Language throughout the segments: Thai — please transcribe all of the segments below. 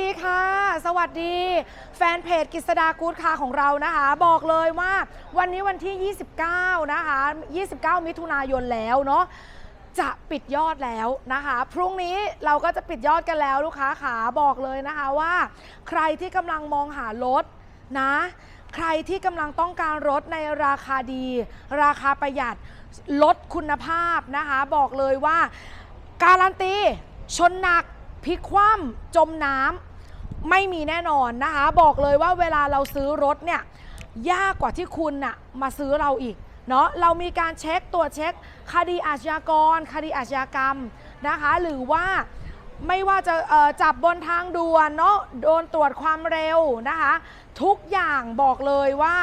ดีค่ะ สวัสดี แฟนเพจกิษดากู๊ดคาของเรานะคะ บอกเลยว่าวันนี้วันที่ 29 นะคะ 29 มิถุนายนแล้วเนาะจะปิดยอดแล้วนะคะ พรุ่งนี้เราก็จะปิดยอดกันแล้วลูกค้าขาบอกเลยนะคะว่า ใครที่กำลังมองหารถนะ ใครที่กำลังต้องการรถในราคาดี ราคาประหยัดลดคุณภาพนะคะ บอกเลยว่าการันตีชนหนักพลิกคว่ำจมน้ำ ไม่มีแน่นอนนะคะ บอกเลยว่าเวลาเราซื้อรถเนี่ยยากกว่าที่คุณน่ะมาซื้อเราอีกเนาะเรามีการเช็คตรวจเช็ค คดีอาชญากร คดีอาชญากรรมนะคะ หรือว่าไม่ว่าจะจับบนทางด่วนเนาะโดนตรวจความเร็วนะคะ ทุกอย่างบอกเลยว่า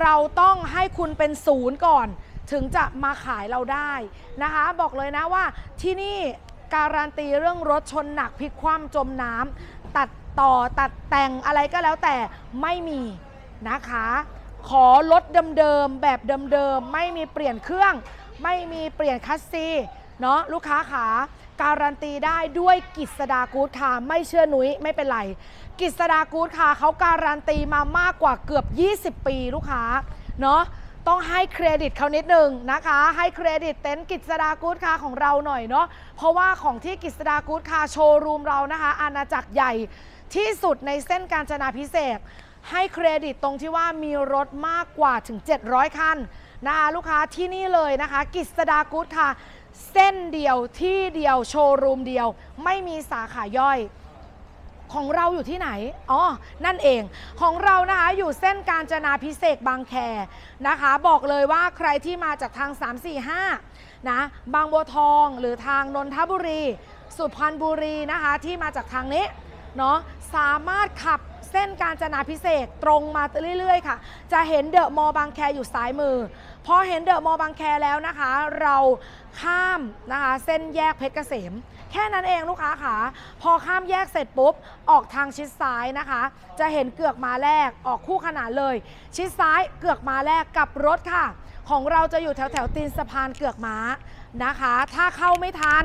เราต้องให้คุณเป็นศูนย์ก่อน ถึงจะมาขายเราได้นะคะ บอกเลยนะว่าที่นี่การันตีเรื่องรถชนหนักพลิกคว่ำจมน้ำ ตัดต่อตัดแต่งอะไรก็แล้วแต่ไม่มีนะคะ ขอรถเดิมๆแบบเดิมๆไม่มีเปลี่ยนเครื่อง ไม่มีเปลี่ยนคัสซีเนาะลูกค้าขาการันตีได้ด้วยกิษดากู๊ดคาร์ไม่เชื่อหนุ้ยไม่เป็นไรกิษดากู๊ดคาร์เขาการันตีมามากกว่าเกือบ 20 ปีลูกค้าเนาะ ต้องให้เครดิตเขานิดนึงนะคะ ให้เครดิตเต็นท์กิษดากู๊ดคาของเราหน่อยเนาะเพราะว่าของที่กิษดากู๊ดคาโชว์รูมเรานะคะ อาณาจักรใหญ่ที่สุดในเส้นการจนาพิเศษให้เครดิตตรงที่ว่ามีรถมากกว่าถึง 700 คันนะคะลูกค้าที่นี่เลยนะคะ กิษดากู๊ดค่ะ เส้นเดียวที่เดียวโชว์รูมเดียว ไม่มีสาขาย่อย ของเราอยู่ที่ไหน อ๋อ นั่นเอง ของเรานะคะอยู่เส้นการจนาพิเศษบางแคนะคะ บอกเลยว่าใครที่มาจากทาง 345 นะ บางบัวทองหรือทางนนทบุรี สุพรรณบุรีนะคะที่มาจากทางนี้เนาะ สามารถขับเส้นการจนาพิเศษตรงมาเรื่อยๆ ค่ะ จะเห็นเดอะมอบางแคอยู่ซ้ายมือ พอเห็นเดอะมอบางแคแล้วนะคะ เราข้ามนะคะเส้นแยกเพชรเกษม แค่นั้นเองลูกค้าค่ะ พอข้ามแยกเสร็จปุ๊บ ออกทางชิดซ้ายนะคะ จะเห็นเกือกมาแรกออกคู่ขนานเลย ชิดซ้ายเกือกมาแรกกับรถค่ะ ของเราจะอยู่แถวแถวตีนสะพานเกือกม้านะคะ ถ้าเข้าไม่ทัน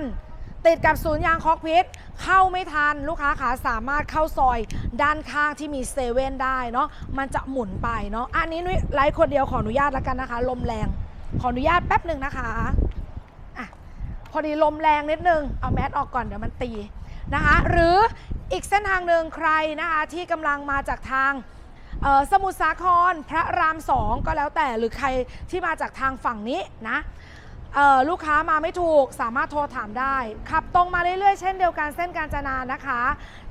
ติดกับศูนย์ยางคอกพิษเข้าไม่ทันลูกค้าขาสามารถเข้าซอยด้านข้างที่มีเซเว่นได้เนาะมันจะหมุนไปเนาะอันนี้นุ้ยไลฟ์คนเดียวขออนุญาตแล้วกันนะคะ ลมแรง ขออนุญาตแป๊บหนึ่งนะคะ อดีลมแรงนิดนึง เอาแมสออกก่อนเดี๋ยวมันตีนะคะหรืออีกเส้นทางหนึ่งใครนะคะที่กำลังมาจากทางสมุทรสาครพระรามสองก็แล้วแต่หรือใครที่มาจากทางฝั่งนี้นะลูกค้ามาไม่ถูกสามารถโทรถามได้ ขับตรงมาเรื่อยๆ เช่นเดียวกันเส้นการจนานะคะ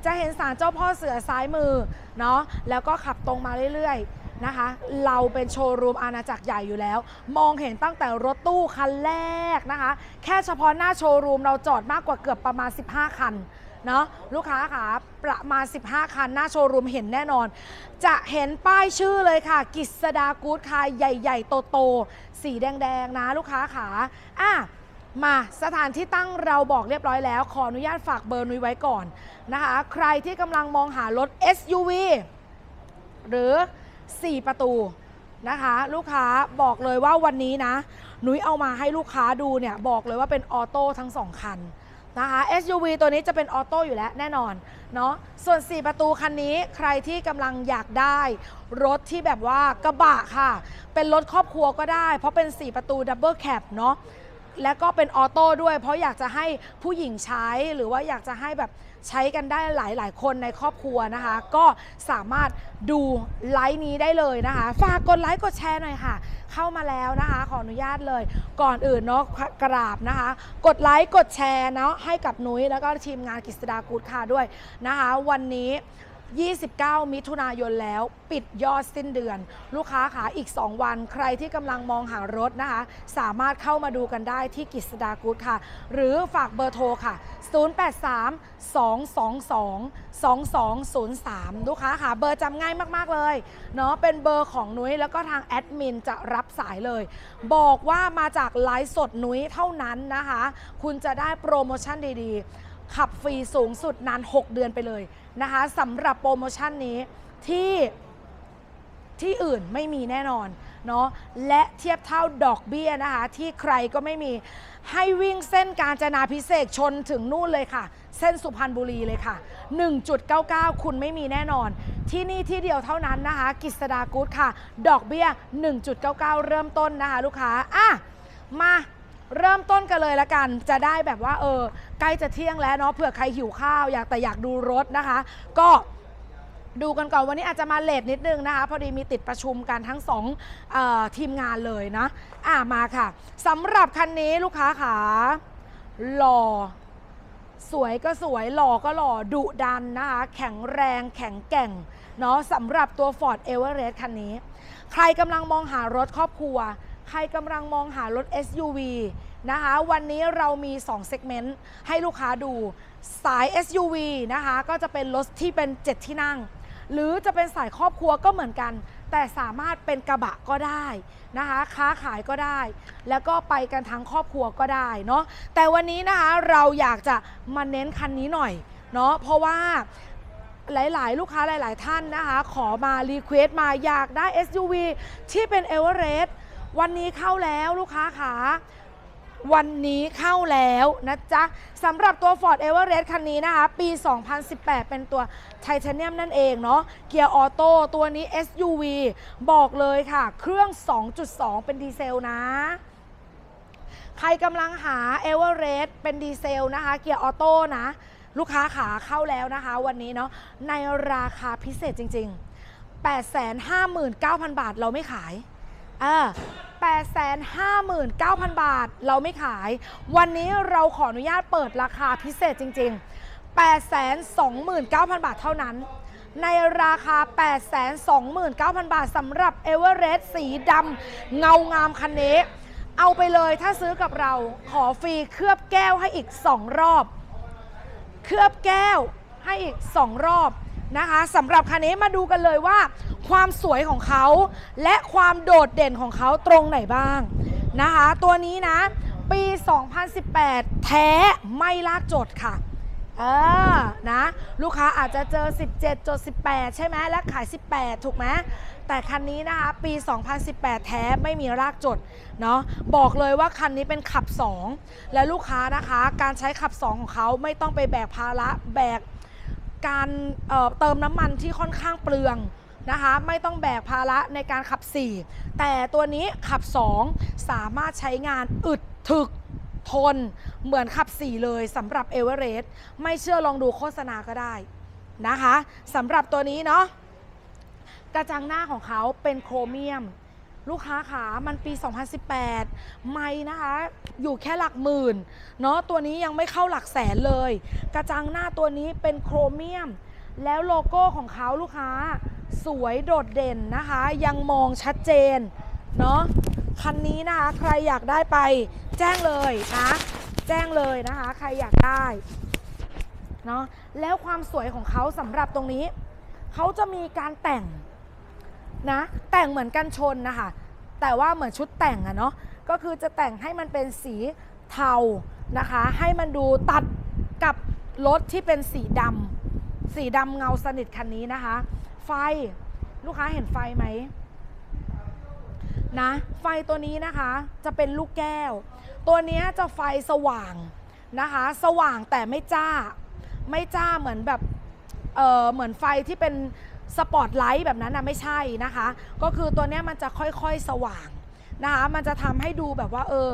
จะเห็นศาลเจ้าพ่อเสือซ้ายมือเนาะแล้วก็ขับตรงมาเรื่อยๆ นะคะ เราเป็นโชว์รูมอาณาจักรใหญ่อยู่แล้ว มองเห็นตั้งแต่รถตู้คันแรกนะคะ แค่เฉพาะหน้าโชว์รูมเราจอดมากกว่าเกือบประมาณ 15 คันเนาะลูกค้าค่ะประมาณ 15 คัน หน้าโชว์รูมเห็นแน่นอน จะเห็นป้ายชื่อเลยค่ะ กิษดากู๊ดคายใหญ่ๆ โตๆ สีแดงๆ นะลูกค้าขาอะมาสถานที่ตั้งเราบอกเรียบร้อยแล้ว ขออนุญาตฝากเบอร์นุ้ยไว้ก่อนนะคะ ใครที่กำลังมองหารถ SUV หรือ 4 ประตูนะคะ ลูกค้าบอกเลยว่าวันนี้นะหนุยเอามาให้ลูกค้าดูเนี่ยบอกเลยว่าเป็นออโต้ทั้งสองคันนะคะ SUV ตัวนี้จะเป็นออโต้อยู่แล้วแน่นอนเนาะส่วน 4 ประตูคันนี้ใครที่กำลังอยากได้ รถที่แบบว่ากระบะค่ะ เป็นรถครอบครัวก็ได้ เพราะเป็น 4 ประตูดับเบิลแคปเนาะและก็เป็นออโต้ด้วย เพราะอยากจะให้ผู้หญิงใช้หรือว่าอยากจะให้แบบ ใช้กันได้หลาย ๆ คนในครอบครัวนะคะ ก็สามารถดูไลฟ์นี้ได้เลยนะคะ ฝากกดไลค์กดแชร์หน่อยค่ะ เข้ามาแล้วนะคะขออนุญาตเลย ก่อนอื่นเนาะกราบนะคะ กดไลค์กดแชร์เนาะให้กับนุ้ยแล้วก็ทีมงานกิษดากูดคาด้วยนะคะ วันนี้ 29 มิถุนายนแล้ว ปิดยอดสิ้นเดือน ลูกค้าขาอีก 2 วัน ใครที่กำลังมองหารถนะคะ สามารถเข้ามาดูกันได้ที่กิษดากูดค่ะ หรือฝากเบอร์โทรค่ะ 083 222 2203 ลูกค้าค่ะ เบอร์จำง่ายมากๆเลยเนาะเป็นเบอร์ของนุ้ยแล้วก็ทางแอดมินจะรับสายเลย บอกว่ามาจากไลฟ์สดนุ้ยเท่านั้นนะคะ คุณจะได้โปรโมชั่นดีๆ ขับฟรีสูงสุดนาน 6 เดือนไปเลย นะคะสำหรับโปรโมชั่นนี้ที่ที่อื่นไม่มีแน่นอนเนาะและเทียบเท่าดอกเบี้ยนะคะ ที่ใครก็ไม่มีให้วิ่งเส้นการจนาพิเศษกชนถึงนู่นเลยค่ะ เส้นสุพรรณบุรีเลยค่ะ 1.99 คุณไม่มีแน่นอน ที่นี่ที่เดียวเท่านั้นนะคะ กิษดากู๊ดค่ะ ดอกเบี้ย 1.99 เริ่มต้นนะคะ ลูกค้าอะมา เริ่มต้นกันเลยละกัน จะได้แบบว่าเออใกล้จะเที่ยงแล้วเนาะเผื่อใครหิวข้าวอยากแต่อยากดูรถนะคะ ก็ดูกันก่อนวันนี้อาจจะมาเลทนิดนึงนะคะ พอดีมีติดประชุมกันทั้งสองออทีมงานเลยนะ อะมาค่ะสำหรับคันนี้ลูกค้าขาหล่อ สวยก็สวยหล่อก็หล่อดุดันนะคะ แข็งแรงแข็งแกร่งเนาะสำหรับตัว Ford Everest คันนี้ ใครกำลังมองหารถครอบครัว ใครกำลังมองหารถ SUV นะคะ วันนี้เรามี2 segment ให้ลูกค้าดู สาย SUV นะคะ ก็จะเป็นรถที่เป็น 7 ที่นั่ง หรือจะเป็นสายครอบครัวก็เหมือนกัน แต่สามารถเป็นกระบะก็ได้นะคะ ค้าขายก็ได้ แล้วก็ไปกันทั้งครอบครัวก็ได้เนาะ แต่วันนี้นะคะเราอยากจะมาเน้นคันนี้หน่อยเนาะ เพราะว่าหลาย ๆ ลูกค้าหลาย ๆ ท่านนะคะ ขอมารีเควสมาอยากได้ SUV ที่เป็น e v e r e s t วันนี้เข้าแล้วลูกค้าขาวันนี้เข้าแล้วนะจ๊ะสำหรับตัว Ford Everest คันนี้นะคะ ปี 2018 เป็นตัวไทเทเนียมนั่นเองเนาะเกียร์ออโต้ตัวนี้ SUV บอกเลยค่ะ เครื่อง 2.2 เป็นดีเซลนะใครกำลังหา Everest เป็นดีเซลนะคะ เกียร์ออโต้นะ ลูกค้าขาเข้าแล้วนะคะ วันนี้เนาะในราคาพิเศษจริง ๆ 859,000 บาทเราไม่ขาย อ่า859,000 บาทเราไม่ขาย วันนี้เราขออนุญาตเปิดราคาพิเศษจริง ๆ 829,000 บาทเท่านั้น ในราคา 829,000 บาทสำหรับ e v e r e s t สีดำเงางามคันนี้ เอาไปเลยถ้าซื้อกับเราขอฟรีเคลือบแก้วให้อีก 2 รอบ เคลือบแก้วให้อีก 2 รอบ นะคะสำหรับคันนี้มาดูกันเลยว่า ความสวยของเขาและความโดดเด่นของเขาตรงไหนบ้างนะคะ ตัวนี้นะ ปี 2018 แท้ไม่ลากจดค่ะเออนะ ลูกค้าอาจจะเจอ 17จด18 ใช่ไหมและขาย 18 ถูกไหมแต่คันนี้นะคะ ปี 2018 แท้ไม่มีรากจดเนาะบอกเลยว่าคันนี้เป็นขับ 2 และลูกค้านะคะ การใช้ขับ 2 ของเขาไม่ต้องไปแบกภาระแบก การเเติมน้ำมันที่ค่อนข้างเปลืองนะคะไม่ต้องแบกภาระในการขับ 4 แต่ตัวนี้ขับ 2 สามารถใช้งานอึดถึกทนเหมือนขับ 4 เลยสำหรับเอเวอเรสต์ไม่เชื่อลองดูโฆษณาก็ได้นะคะสำหรับตัวนี้เนาะกระจังหน้าของเขาเป็นโครเมียม ลูกค้าขามันปี 2018 ไม่นะคะ อยู่แค่หลักหมื่น เนาะตัวนี้ยังไม่เข้าหลักแสนเลย กระจังหน้าตัวนี้เป็นโครเมียม แล้วโลโก้ของเขาลูกค้า สวยโดดเด่นนะคะ ยังมองชัดเจน เนาะคันนี้นะคะ ใครอยากได้ไป แจ้งเลยนะ แจ้งเลยนะคะ ใครอยากได้ เนาะแล้วความสวยของเขาสำหรับตรงนี้ เขาจะมีการแต่งนะ แต่งเหมือนกันชนนะคะ แต่ว่าเหมือนชุดแต่งอะเนาะก็คือจะแต่งให้มันเป็นสีเทานะคะ ให้มันดูตัดกับรถที่เป็นสีดำสีดำเงาสนิทคันนี้นะคะ ไฟลูกค้าเห็นไฟไหมนะไฟตัวนี้นะคะจะเป็นลูกแก้ว ตัวนี้จะไฟสว่างนะคะ สว่างแต่ไม่จ้า ไม่จ้าเหมือนแบบเออเหมือนไฟที่เป็น สปอตไลท์แบบนั้นนะไม่ใช่นะคะ ก็คือตัวเนี้ยมันจะค่อยๆสว่างนะคะ มันจะทำให้ดูแบบว่า เออ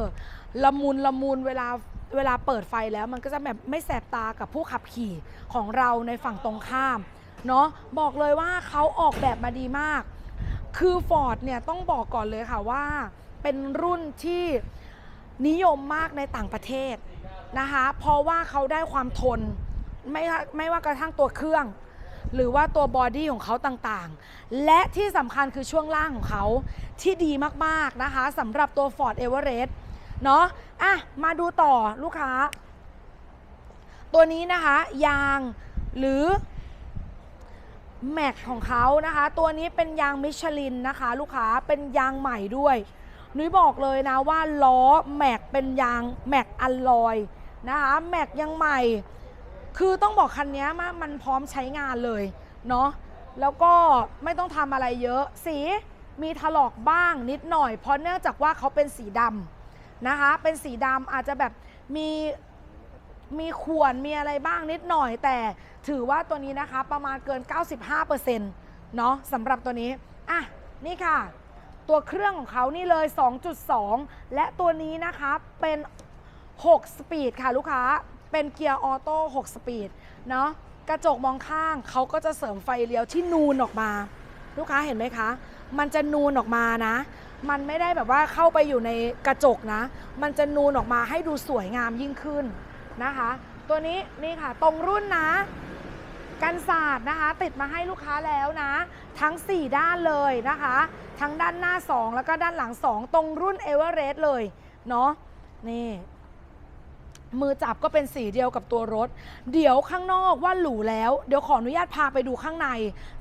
ละมุนละมุนเวลาเวลาเปิดไฟแล้วมันก็จะแบบไม่แสบตากับผู้ขับขี่ของเราในฝั่งตรงข้ามเนาะบอกเลยว่าเขาออกแบบมาดีมาก คือ Ford เนี่ยต้องบอกก่อนเลยค่ะว่า เป็นรุ่นที่นิยมมากในต่างประเทศนะคะ เพราะว่าเขาได้ความทน ไม่ไม่ว่ากระทั่งตัวเครื่อง หรือว่าตัวบอดี้ของเขาต่างๆ และที่สำคัญคือช่วงล่างของเขาที่ดีมากๆนะคะสำหรับตัว Ford Everest เนาะอะ มาดูต่อลูกค้า ตัวนี้นะคะยางหรือแม็กของเขานะคะ ตัวนี้เป็นยางมิชลินนะคะ ลูกค้าเป็นยางใหม่ด้วยนุ้ยบอกเลยนะว่าล้อแม็กเป็นยางแม็กอัลลอยนะคะแม็กยังใหม่ คือต้องบอกคันนี้มันมันพร้อมใช้งานเลยเนาะแล้วก็ไม่ต้องทำอะไรเยอะ สีมีถลอกบ้างนิดหน่อย เพราะเนื่องจากว่าเขาเป็นสีดำนะคะ เป็นสีดำอาจจะแบบมีมีข่วนมีอะไรบ้างนิดหน่อย แต่ถือว่าตัวนี้นะคะประมาณเกิน 95%เนาะสำหรับตัวนี้ อะ นี่ค่ะ ตัวเครื่องของเขานี่เลย 2.2 และตัวนี้นะคะเป็น 6 สปีดค่ะลูกค้า เป็นเกียร์ออโต้6สปีดเนาะกระจกมองข้างเขาก็จะเสริมไฟเลี้ยวที่นูนออกมา ลูกค้าเห็นไหมคะ มันจะนูนออกมานะ มันไม่ได้แบบว่าเข้าไปอยู่ในกระจกนะ มันจะนูนออกมาให้ดูสวยงามยิ่งขึ้นนะคะ ตัวนี้นี่ค่ะตรงรุ่นนะกันศาสตร์นะคะ ติดมาให้ลูกค้าแล้วนะ ทั้ง 4 ด้านเลยนะคะ ทั้งด้านหน้า 2 แล้วก็ด้านหลัง 2 ตรงรุ่นเอเวอเรสต์เลย เนาะนี่ มือจับก็เป็นสีเดียวกับตัวรถ เดี๋ยวข้างนอกว่าหรูแล้ว เดี๋ยวขออนุญาตพาไปดูข้างใน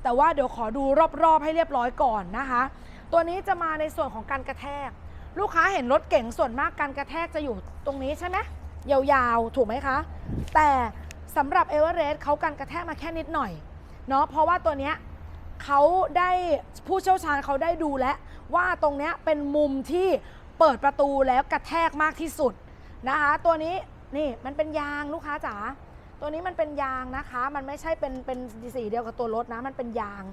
แต่ว่าเดี๋ยวขอดูรอบๆ ให้เรียบร้อยก่อนนะคะ ตัวนี้จะมาในส่วนของการกระแทก ลูกค้าเห็นรถเก๋งส่วนมากการกระแทกจะอยู่ตรงนี้ใช่ไหมยาวๆ ถูกไหมคะ แต่สำหรับเอเวอเรสต์เขาการกระแทกมาแค่นิดหน่อยเนาะเพราะว่าตัวเนี้ยเขาได้ผู้เชี่ยวชาญเขาได้ดูแล้วว่าตรงเนี้ยเป็นมุมที่เปิดประตูแล้วกระแทกมากที่สุดนะคะตัวนี้ นี่มันเป็นยางลูกค้าจ๋าตัวนี้มันเป็นยางนะคะ มันไม่ใช่เป็นเป็นสีเดียวกับตัวรถนะ มันเป็นยาง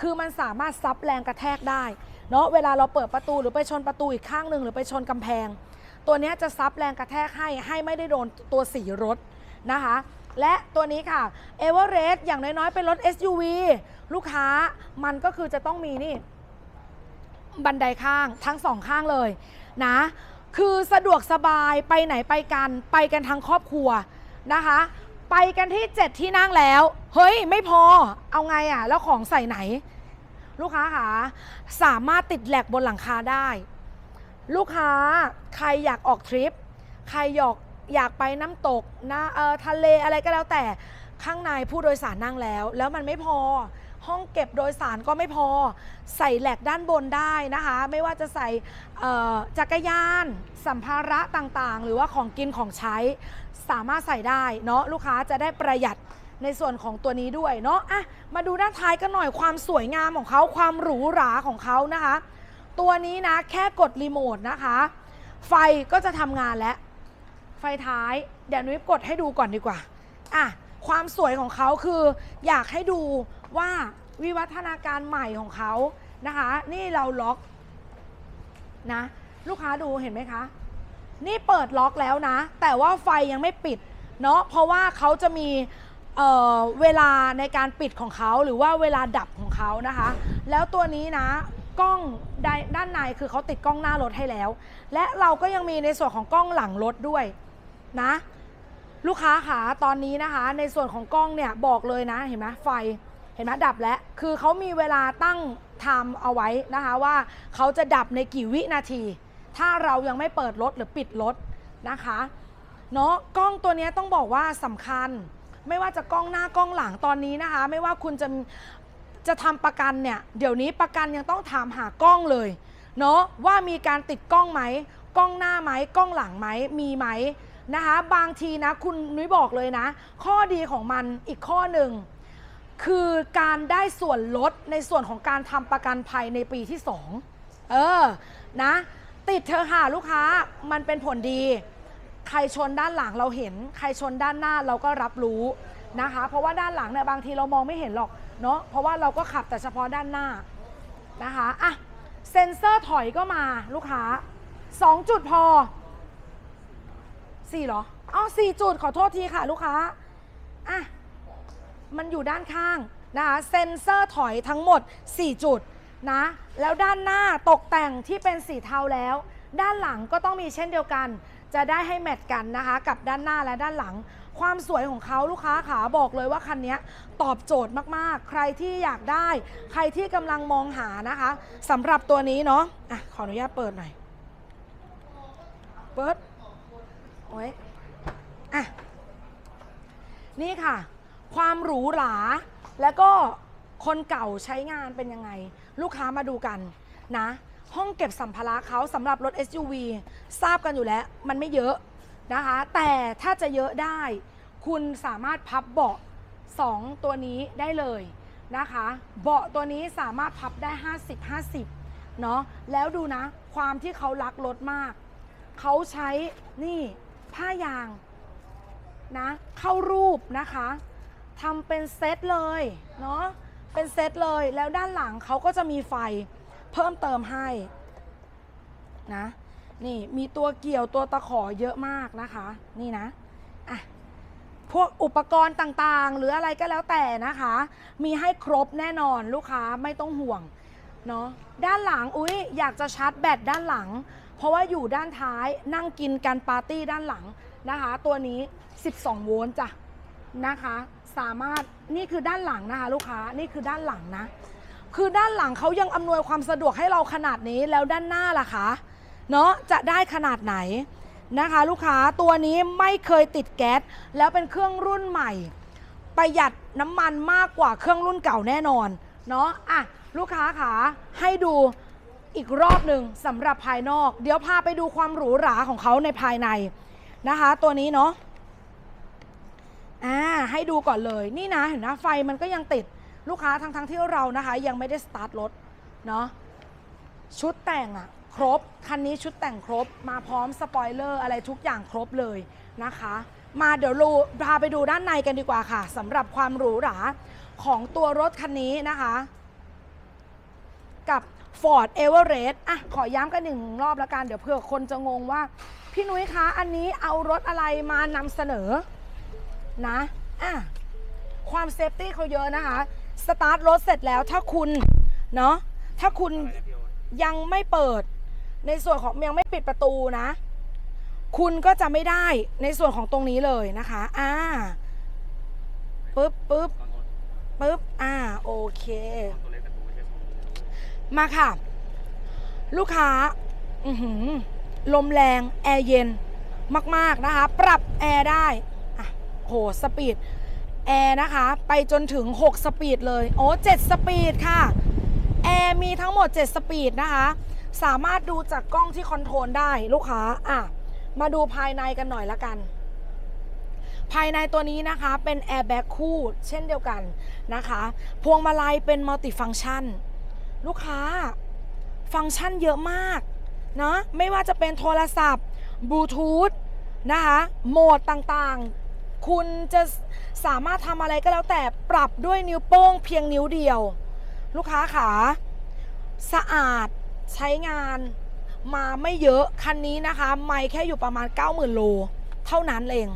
คือมันสามารถซับแรงกระแทกได้ เนาะเวลาเราเปิดประตูหรือไปชนประตูอีกข้างหนึ่งหรือไปชนกำแพง ตัวนี้จะซับแรงกระแทกให้ให้ไม่ได้โดนตัวสีรถนะคะ และตัวนี้ค่ะเอเวอเรสต์อย่างน้อยๆเป็นรถ SUV ลูกค้ามันก็คือจะต้องมีนี่ บันไดข้างทั้งสองข้างเลยนะ คือสะดวกสบายไปไหนไปกัน ไปกันทั้งครอบครัวนะคะ ไปกันที่ 7 ที่นั่งแล้ว เฮ้ย ไม่พอเอาไงอะ แล้วของใส่ไหน ลูกค้าคะสามารถติดแหลกบนหลังคาได้ ลูกค้าใครอยากออกทริป ใครอยากอยากไปน้ำตกนะเออทะเลอะไรก็แล้วแต่ข้างในผู้โดยสารนั่งแล้ว แล้วมันไม่พอ ห้องเก็บโดยสารก็ไม่พอ ใส่แหลกด้านบนได้นะคะ ไม่ว่าจะใส่จักรยาน สัมภาระต่างๆ หรือว่าของกินของใช้สามารถใส่ได้เนาะลูกค้าจะได้ประหยัดในส่วนของตัวนี้ด้วยเนาะอะมาดูด้านท้ายกันหน่อยความสวยงามของเขาความหรูหราของเขานะคะ ตัวนี้นะแค่กดรีโมทนะคะ ไฟก็จะทำงานแล้ว ไฟท้ายเดี๋ยวนุ้ยกดให้ดูก่อนดีกว่าอะความสวยของเขาคืออยากให้ดู ว่าวิวัฒนาการใหม่ของเขานะคะ นี่เราล็อกนะลูกค้าดูเห็นไหมคะ นี่เปิดล็อกแล้วนะ แต่ว่าไฟยังไม่ปิดเนาะเพราะว่าเขาจะมีเเวลาในการปิดของเขาหรือว่าเวลาดับของเขานะคะ แล้วตัวนี้นะกล้องดด้านในคือเขาติดกล้องหน้ารถให้แล้ว และเราก็ยังมีในส่วนของกล้องหลังรถด้วยนะ ลูกค้าขาตอนนี้นะคะ ในส่วนของกล้องเนี่ยบอกเลยนะเห็นไหมไฟ เห็นไหมดับแล้ว คือเขามีเวลาตั้งไทม์เอาไว้นะคะว่าเขาจะดับในกี่วินาที ถ้าเรายังไม่เปิดรถหรือปิดรถนะคะเนาะกล้องตัวนี้ต้องบอกว่าสำคัญ ไม่ว่าจะกล้องหน้ากล้องหลังตอนนี้นะคะ ไม่ว่าคุณจะจะทำประกันเนี่ยเดี๋ยวนี้ประกันยังต้องถามหากล้องเลยเนาะว่ามีการติดกล้องไหมกล้องหน้าไหมกล้องหลังไหมมีไหมนะคะ บางทีนะคุณนุ้ยบอกเลยนะ ข้อดีของมันอีกข้อหนึ่ง คือการได้ส่วนลดในส่วนของการทำประกันภัยในปีที่ 2 เออ นะ ติดเธอค่ะลูกค้า มันเป็นผลดี ใครชนด้านหลังเราเห็น ใครชนด้านหน้าเราก็รับรู้นะคะ เพราะว่าด้านหลังเนี่ยบางทีเรามองไม่เห็นหรอกเนาะ เพราะว่าเราก็ขับแต่เฉพาะด้านหน้านะคะอะเซ็นเซอร์ถอยก็มาลูกค้า 2 จุดพอ4เหรอ อ๋อ 4 จุดขอโทษทีค่ะลูกค้าอะ มันอยู่ด้านข้างนะคะเซ็นเซอร์ถอยทั้งหมด 4 จุดนะแล้วด้านหน้าตกแต่งที่เป็นสีเทาแล้ว ด้านหลังก็ต้องมีเช่นเดียวกัน จะได้ให้แมทกันนะคะ กับด้านหน้าและด้านหลัง ความสวยของเขาลูกค้าขาบอกเลยว่าคันนี้ตอบโจทย์มากๆ ใครที่อยากได้ ใครที่กำลังมองหานะคะสำหรับตัวนี้เนาะอะขออนุญาตเปิดหน่อยเปิดโอ้ยอะนี่ค่ะ ความหรูหรา แล้วก็คนเก่าใช้งานเป็นยังไง ลูกค้ามาดูกันนะ ห้องเก็บสัมภาระเขาสำหรับรถ SUV ทราบกันอยู่แล้ว มันไม่เยอะนะคะ แต่ถ้าจะเยอะได้ คุณสามารถพับเบาะ 2 ตัวนี้ได้เลยนะคะ เบาะตัวนี้สามารถพับได้ 50 50เนาะแล้วดูนะ ความที่เขารักรถมาก เขาใช้นี่ผ้ายางนะ เข้ารูปนะคะ ทำเป็นเซตเลยเนาะเป็นเซตเลยแล้วด้านหลังเขาก็จะมีไฟเพิ่มเติมให้นะนี่มีตัวเกี่ยวตัวตะขอเยอะมากนะคะ นี่นะอะพวกอุปกรณ์ต่างๆ หรืออะไรก็แล้วแต่นะคะ มีให้ครบแน่นอนลูกค้าไม่ต้องห่วงเนาะด้านหลังอุ้ยอยากจะชาร์จแบตด้านหลัง เพราะว่าอยู่ด้านท้ายนั่งกินกันปาร์ตี้ด้านหลังนะคะ ตัวนี้ 12 โวลต์จ้ะนะคะ สามารถนี่คือด้านหลังนะคะลูกค้านี่คือด้านหลังนะ คือด้านหลังเขายังอำนวยความสะดวกให้เราขนาดนี้แล้วด้านหน้าล่ะคะเนาะจะได้ขนาดไหนนะคะ ลูกค้าตัวนี้ไม่เคยติดแก๊สแล้วเป็นเครื่องรุ่นใหม่ ประหยัดน้ำมันมากกว่าเครื่องรุ่นเก่าแน่นอนเนาะอะลูกค้าขาให้ดูอีกรอบหนึ่งสำหรับภายนอก เดี๋ยวพาไปดูความหรูหราของเขาในภายในนะคะ ตัวนี้เนาะ อ่าให้ดูก่อนเลยนี่นะเห็นนะไฟมันก็ยังติดลูกค้าทั้งทั้งที่เรานะคะ ยังไม่ได้สตาร์ทรถเนาะชุดแต่งอะครบ คันนี้ชุดแต่งครบมาพร้อมสปอยเลอร์อะไรทุกอย่างครบเลยนะคะ มาเดี๋ยวรูพาไปดูด้านในกันดีกว่าค่ะสำหรับความหรูหราของตัวรถคันนี้นะคะ กับ Ford Everest อะขอย้ำกันหนึ่งรอบแล้วกัน เดี๋ยวเผื่อคนจะงงว่า พี่นุ้ยคะ อันนี้เอารถอะไรมานำเสนอ นะอะความเซฟตี้เขาเยอะนะคะ สตาร์ทรถเสร็จแล้วถ้าคุณ เนาะถ้าคุณยังไม่เปิด ในส่วนของยังไม่ปิดประตูนะ คุณก็จะไม่ได้ในส่วนของตรงนี้เลยนะคะอ่าปึ๊บปึ๊บปึ๊บอ่าโอเค มาค่ะ ลูกค้าอืลมแรง แอร์เย็นมาก ๆ นะคะ ปรับแอร์ได้ โหสปีดแอร์นะคะ ไปจนถึง 6 สปีดเลย โอ้7สปีดค่ะ แอร์มีทั้งหมด 7 สปีดนะคะ สามารถดูจากกล้องที่คอนโทรลได้ลูกค้า อะ มาดูภายในกันหน่อยละกัน ภายในตัวนี้นะคะเป็นแอร์แบ็กคู่เช่นเดียวกันนะคะ พวงมาลัยเป็นมัลติฟัง c t ชัน ลูกค้า ฟังก์ชันเยอะมากนะไม่ว่าจะเป็นโทรศัพท์บลูทูธนะคะ โหมดต่างๆ คุณจะสามารถทำอะไรก็แล้วแต่ปรับด้วยนิ้วโป้งเพียงนิ้วเดียว ลูกค้าขาสะอาดใช้งานมาไม่เยอะ คันนี้นะคะ ไม่แค่อยู่ประมาณ 90,000 โล เท่านั้นเอง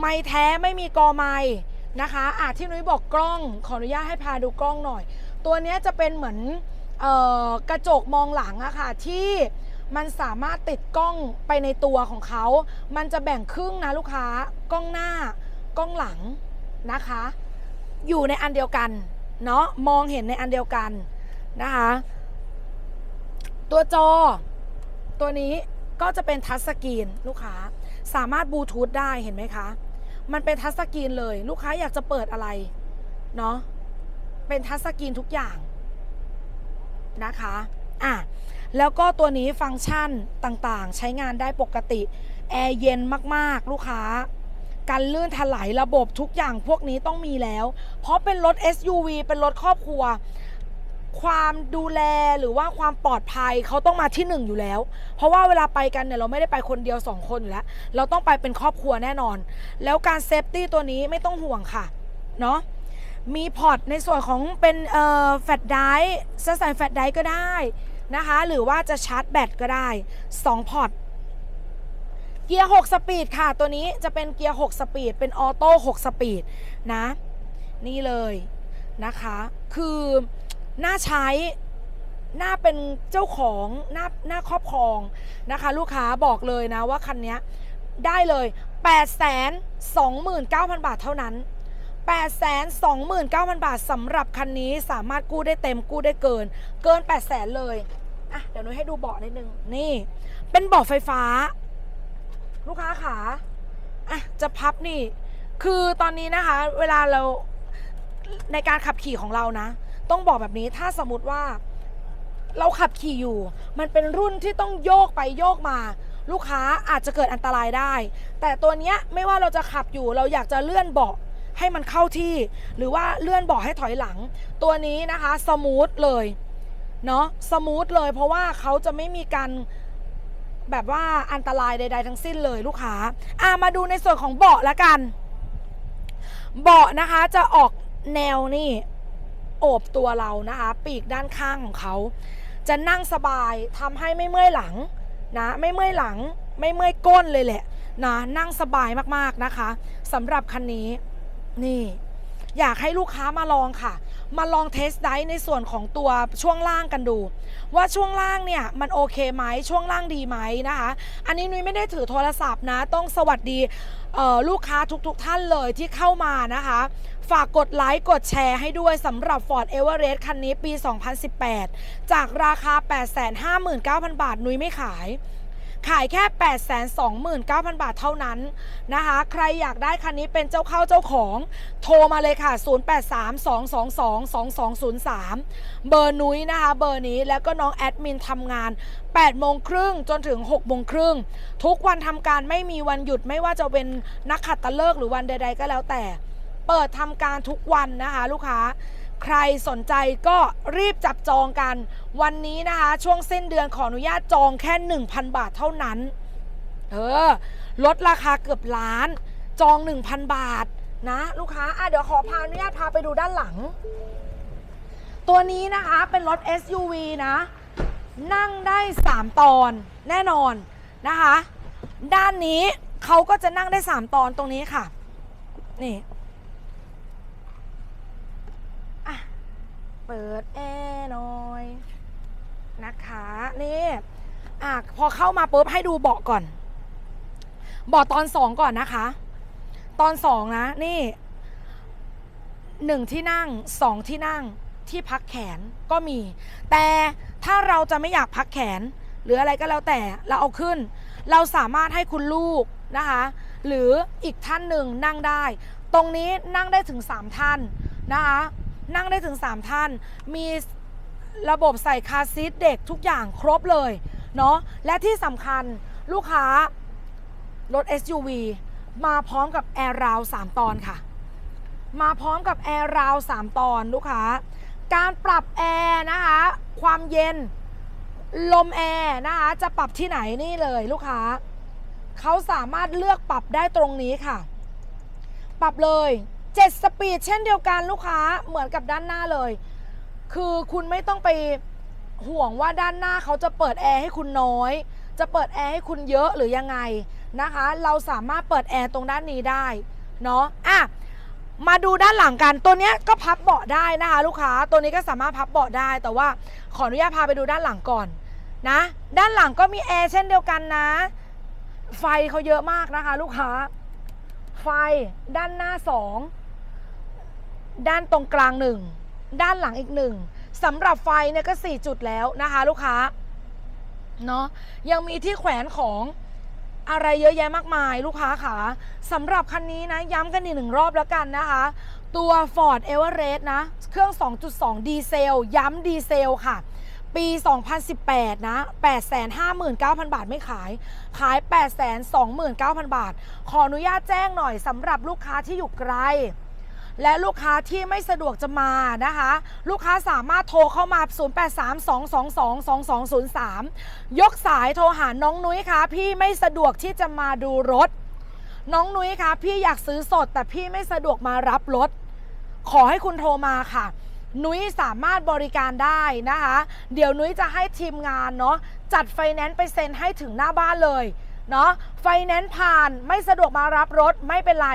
ไม่แท้ไม่มีกอไม้นะคะอาที่นุ้ยบอกกล้องขออนุญาตให้พาดูกล้องหน่อย ตัวนี้จะเป็นเหมือนออกระจกมองหลังอะค่ะที่ มันสามารถติดกล้องไปในตัวของเขา มันจะแบ่งครึ่งนะลูกค้ากล้องหน้ากล้องหลังนะคะ อยู่ในอันเดียวกันเนาะมองเห็นในอันเดียวกันนะคะตัวจอ ตัวนี้ก็จะเป็นทัชสกรีนลูกค้าสามารถบลูทูธได้เห็นไหมคะ มันเป็นทัชสกรีนเลย ลูกค้าอยากจะเปิดอะไรเนาะเป็นทัชสกรีนทุกอย่างนะคะ อะ แล้วก็ตัวนี้ฟังก์ชันต่างๆ ใช้งานได้ปกติ แอร์เย็นมากๆ ลูกค้าการลื่นถลายระบบทุกอย่างพวกนี้ต้องมีแล้ว เพราะเป็นรถ SUV เป็นรถครอบครัว ความดูแลหรือว่าความปลอดภัยเขาต้องมาที่หนึ่งอยู่แล้ว เพราะว่าเวลาไปกันเนี่ยเราไม่ได้ไปคนเดียวสองคนอยู่แล้ว เราต้องไปเป็นครอบครัวแน่นอน แล้วการเซฟตี้ตัวนี้ไม่ต้องห่วงค่ะ เนาะมีพอร์ตในส่วนของเป็นเอ่อแฟลชไดร์ใส่แฟลชไดร์ก็ได้ นะคะ หรือว่าจะชาร์จแบตก็ได้ 2 พอร์ตเกียร์ 6 สปีดค่ะ ตัวนี้จะเป็นเกียร์ 6 สปีด เป็นออโต้ 6 สปีดนะ นี่เลยนะคะ คือน่าใช้ น่าเป็นเจ้าของ น่า น่าครอบครองนะคะ ลูกค้าบอกเลยนะว่าคันนี้ได้เลย 829,000 บาทเท่านั้น 829,000 บาทสำหรับคันนี้สามารถกู้ได้เต็มกู้ได้เกิน เกิน 800,000เลยอะเดี๋ยวนุ้ยให้ดูเบาะนิดนึง นี่ เป็นเบาะไฟฟ้า ลูกค้าขาอะจะพับนี่ คือตอนนี้นะคะ เวลาเราในการขับขี่ของเรานะ ต้องบอกแบบนี้ถ้าสมมติว่า เราขับขี่อยู่ มันเป็นรุ่นที่ต้องโยกไปโยกมาลูกค้าอาจจะเกิดอันตรายได้ แต่ตัวเนี้ยไม่ว่าเราจะขับอยู่เราอยากจะเลื่อนเบาะ ให้มันเข้าที่ หรือว่าเลื่อนเบาะให้ถอยหลัง ตัวนี้นะคะสมูทเลยเนาะสมูทเลยเพราะว่าเขาจะไม่มีการแบบว่าอันตรายใด ๆ ทั้งสิ้นเลยลูกค้าอะมาดูในส่วนของเบาะละกัน เบาะนะคะจะออกแนวนี่โอบตัวเรานะคะ ปีกด้านข้างของเขา จะนั่งสบายทำให้ไม่เมื่อยหลังนะไม่เมื่อยหลังไม่เมื่อยก้นเลยแหละนะนั่งสบายมากๆนะคะสำหรับคันนี้ นี่ อยากให้ลูกค้ามาลองค่ะ มาลองเทสไดในส่วนของตัวช่วงล่างกันดู ว่าช่วงล่างเนี่ยมันโอเคไหมช่วงล่างดีไหมนะคะ อันนี้นุ้ยไม่ได้ถือโทรศัพท์นะ ต้องสวัสดีลูกค้าทุกๆทท่านเลยที่เข้ามานะคะ ฝากกดไลค์กดแชร์ให้ด้วยสำหรับ Ford Everest คันนี้ปี 2018 จากราคา 859,000 บาทนุ้ยไม่ขาย ขายแค่ 829,000 บาทเท่านั้นนะคะ ใครอยากได้คันนี้เป็นเจ้าเข้าเจ้าของ โทรมาเลยค่ะ 0832222203 เบอร์นุ้ยนะคะ เบอร์นี้แล้วก็น้องแอดมินทำงาน8โมงครึ่งจนถึง6โมงครึ่งทุกวันทำการไม่มีวันหยุดไม่ว่าจะเป็นนักขัดตะเลิกษ์หรือวันใด ๆ ก็แล้วแต่ เปิดทำการทุกวันนะคะ ลูกค้า ใครสนใจก็รีบจับจองกัน วันนี้นะคะ ช่วงสิ้นเดือนขออนุญาตจองแค่ 1,000 บาทเท่านั้น เออ ลดราคาเกือบล้าน จอง 1,000 บาทนะลูกค้าอะเดี๋ยวขอพาอนุญาตพาไปดูด้านหลัง ตัวนี้นะคะเป็นรถ SUV นะ นั่งได้ 3 ตอนแน่นอนนะคะ ด้านนี้เขาก็จะนั่งได้ 3 ตอนตรงนี้ค่ะ นี่ อะ เปิดแอร์หน่อยนะคะนี่อะพอเข้ามาปุ๊บให้ดูเบาะก่อน เบาะตอนสองก่อนนะคะ ตอนสองนะ นี่หนึ่งที่นั่งสองที่นั่งที่พักแขนก็มี แต่ถ้าเราจะไม่อยากพักแขน หรืออะไรก็แล้วแต่เราเอาขึ้น เราสามารถให้คุณลูกนะคะ หรืออีกท่านหนึ่งนั่งได้ ตรงนี้นั่งได้ถึง 3 ท่านนะคะ นั่งได้ถึง 3 ท่าน มีระบบใส่คาซีทเด็กทุกอย่างครบเลยเนาะและที่สำคัญลูกค้ารถ SUV มาพร้อมกับแอร์ราว3ตอนค่ะ มาพร้อมกับแอร์ราว3ตอนลูกค้า การปรับแอร์นะคะ ความเย็นลมแอร์นะคะ จะปรับที่ไหนนี่เลยลูกค้า เขาสามารถเลือกปรับได้ตรงนี้ค่ะ ปรับเลย 7 สปีดเช่นเดียวกันลูกค้าเหมือนกับด้านหน้าเลย คือคุณไม่ต้องไปห่วงว่าด้านหน้าเขาจะเปิดแอร์ให้คุณน้อย จะเปิดแอร์ให้คุณเยอะหรือยังไงนะคะ เราสามารถเปิดแอร์ตรงด้านนี้ได้เนาะอะมาดูด้านหลังกันตัวนี้ก็พับเบาะได้นะคะลูกค้าตัวนี้ก็สามารถพับเบาะได้ แต่ว่าขออนุญาตพาไปดูด้านหลังก่อนนะ ด้านหลังก็มีแอร์เช่นเดียวกันนะ ไฟเขาเยอะมากนะคะ ลูกค้า ไฟด้านหน้าสอง ด้านตรงกลางหนึ่งด้านหลังอีกหนึ่งสำหรับไฟเนี่ยก็ 4 จุดแล้วนะคะลูกค้าเนาะยังมีที่แขวนของอะไรเยอะแยะมากมายลูกค้าค่ะสำหรับคันนี้นะย้ำกันอีกหนึ่งรอบแล้วกันนะคะ ตัว Ford Everest นะ เครื่อง 2.2 ดีเซล ย้ำดีเซลค่ะ ปี 2018 นะ 859,000 บาทไม่ขาย ขาย 829,000 บาท ขออนุญาตแจ้งหน่อยสำหรับลูกค้าที่อยู่ไกล และลูกค้าที่ไม่สะดวกจะมานะคะ ลูกค้าสามารถโทรเข้ามา 0832222203 ยกสายโทรหาน้องนุ้ยคะพี่ไม่สะดวกที่จะมาดูรถ น้องนุ้ยคะพี่อยากซื้อสด แต่พี่ไม่สะดวกมารับรถ ขอให้คุณโทรมาค่ะนุ้ยสามารถบริการได้นะคะ เดี๋ยวนุ้ยจะให้ทีมงานเนาะจัดไฟแนนซ์ไปเซ็นให้ถึงหน้าบ้านเลยเนาะไฟแนนซ์ผ่านไม่สะดวกมารับรถไม่เป็นไร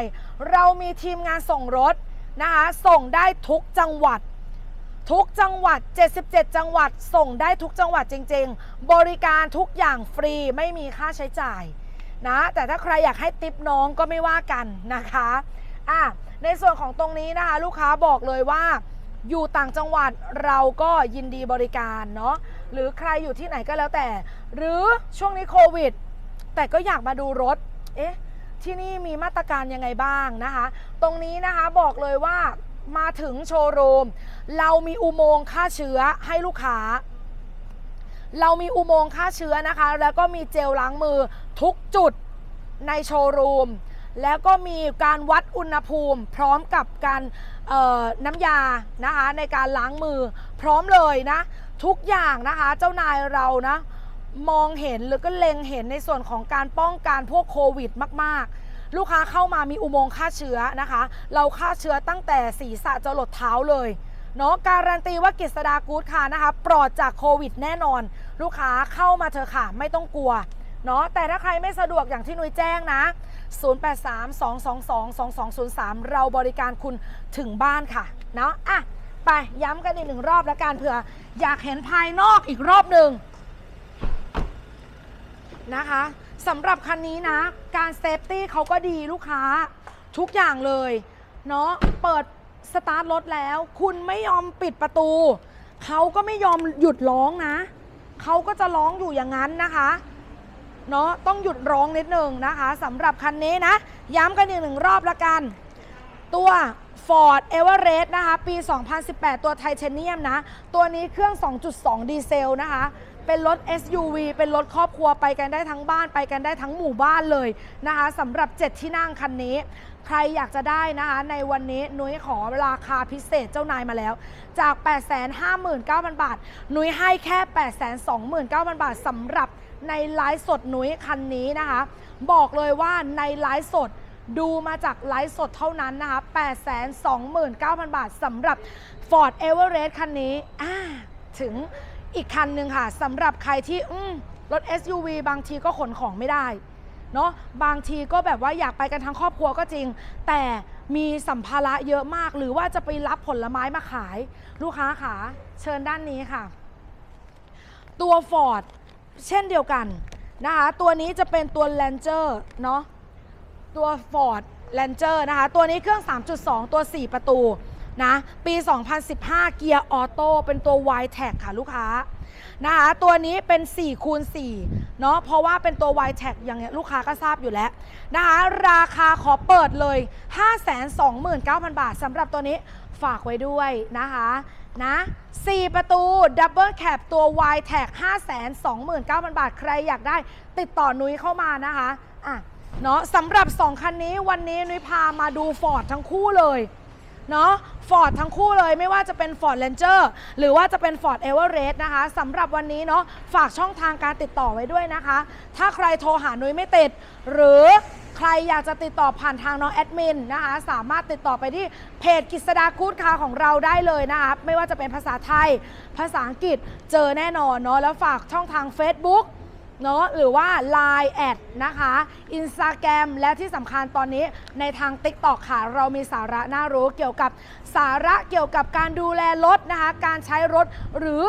เรามีทีมงานส่งรถ นะคะส่งได้ทุกจังหวัด ทุกจังหวัด 77 จังหวัด ส่งได้ทุกจังหวัดจริง ๆ บริการทุกอย่างฟรีไม่มีค่าใช้จ่ายนะแต่ถ้าใครอยากให้ติปน้องก็ไม่ว่ากันนะคะอะในส่วนของตรงนี้นะคะลูกค้าบอกเลยว่าอยู่ต่างจังหวัดเราก็ยินดีบริการเนาะหรือใครอยู่ที่ไหนก็แล้วแต่ หรือช่วงนี้โควิด แต่ก็อยากมาดูรถ เอ๊ะ ที่นี่มีมาตรการยังไงบ้างนะคะ ตรงนี้นะคะบอกเลยว่ามาถึงโชว์รูม เรามีอุโมงค์ฆ่าเชื้อให้ลูกค้า เรามีอุโมงค์ฆ่าเชื้อนะคะ แล้วก็มีเจลล้างมือทุกจุดในโชว์รูม แล้วก็มีการวัดอุณหภูมิ พร้อมกับการน้ำยานะคะในการล้างมือพร้อมเลยนะ ทุกอย่างนะคะเจ้านายเรานะ มองเห็นหรือก็เล็งเห็นในส่วนของการป้องกันพวกโควิดมาก ๆ ลูกค้าเข้ามามีอุโมงค์ฆ่าเชื้อนะคะ เราฆ่าเชื้อตั้งแต่ศีรษะจรดเท้าเลยเนาะการันตีว่ากิษดากู๊ดค่ะนะคะปลอดจากโควิดแน่นอน ลูกค้าเข้ามาเถอค่ะไม่ต้องกลัวเนาะแต่ถ้าใครไม่สะดวกอย่างที่นุ้ยแจ้งนะ 0832222203 เราบริการคุณถึงบ้านค่ะเนาะอะไปย้ำกันอีกหนึ่งรอบแล้วกันเผื่ออยากเห็นภายนอกอีกรอบหนึ่ง นะคะสำหรับคันนี้นะ การเซฟตี้เขาก็ดีลูกค้าทุกอย่างเลยเนาะเปิดสตาร์ทรถแล้ว คุณไม่ยอมปิดประตู เขาก็ไม่ยอมหยุดร้องนะ เขาก็จะร้องอยู่อย่างนั้นนะคะเนาะต้องหยุดร้องนิดหนึ่งนะคะสำหรับคันนี้นะ ย้ำกันอีกหนึ่งรอบละกัน ตัว Ford Everest นะคะ ปี 2018 ตัวไทเทเนียมนะ ตัวนี้เครื่อง 2.2 ดีเซลนะคะ เป็นรถ SUV เป็นรถครอบครัวไปกันได้ทั้งบ้านไปกันได้ทั้งหมู่บ้านเลยนะคะสำหรับ 7 ที่นั่งคันนี้ ใครอยากจะได้นะคะ ในวันนี้นุ้ยขอราคาพิเศษเจ้านายมาแล้ว จาก 859,000 บาท นุ้ยให้แค่ 829,000 บาทสำหรับในไลฟ์สดนุ้ยคันนี้นะคะ บอกเลยว่าในไลฟ์สดดูมาจากไลฟ์สดเท่านั้นนะคะ 829,000 บาทสำหรับ Ford Everest คันนี้ถึง อีกคันหนึ่งค่ะสำหรับใครที่รถ SUV บางทีก็ขนของไม่ได้เนาะบางทีก็แบบว่าอยากไปกันทั้งครอบครัวก็จริง แต่มีสัมภาระเยอะมาก หรือว่าจะไปรับผลไม้มาขาย ลูกค้าขาเชิญด้านนี้ค่ะ ตัว Ford เช่นเดียวกันนะคะตัวนี้จะเป็นตัว Ranger เนาะตัว Ford Ranger นะคะตัวนี้เครื่อง 3.2 ตัว 4 ประตู นะปี 2015 เกียร์ออโต้เป็นตัว y t e c ค่ะลูกค้านะคะตัวนี้เป็น4คูณ4เนาะเพราะว่าเป็นตัว y t e c อย่างเงี้ยลูกค้าก็ทราบอยู่แล้วนะคะราคาขอเปิดเลย 529,000 บาทสำหรับตัวนี้ฝากไว้ด้วยนะคะนะ4ประตูดับเบิลแคปตัว y t e c 529,000 บาทใครอยากได้ ติดต่อนุ้ยเข้ามานะคะอะเนาะสำหรับ 2 คันนี้วันนี้นุ้ยพามาดู Ford ทั้งคู่เลย เนาะฟอร์ดทั้งคู่เลยไม่ว่าจะเป็น Ford Ranger หรือว่าจะเป็น Ford Everest นะคะสำหรับวันนี้เนาะฝากช่องทางการติดต่อไว้ด้วยนะคะ ถ้าใครโทรหานุ้ยไม่ติด หรือใครอยากจะติดต่อผ่านทางน้องแอดมินนะคะสามารถติดต่อไปที่เพจกิษดาคูดคาของเราได้เลยนะคะไม่ว่าจะเป็นภาษาไทย ภาษาอังกฤษเจอแน่นอนเนาะแล้วฝากช่องทาง Facebook เนาะหรือว่า Line แอดนะคะ Instagram และที่สำคัญตอนนี้ในทาง TikTok ค่ะ เรามีสาระน่ารู้เกี่ยวกับสาระเกี่ยวกับการดูแลรถนะคะ การใช้รถหรือ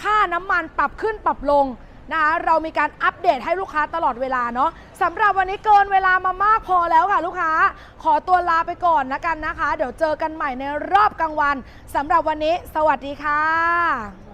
ค่าน้ำมันปรับขึ้นปรับลงนะคะเรามีการอัปเดตให้ลูกค้าตลอดเวลาเนาะสำหรับวันนี้เกินเวลามามากพอแล้วค่ะลูกค้า ขอตัวลาไปก่อนนะกันนะคะ เดี๋ยวเจอกันใหม่ในรอบกลางวันสำหรับวันนี้ สวัสดีค่ะ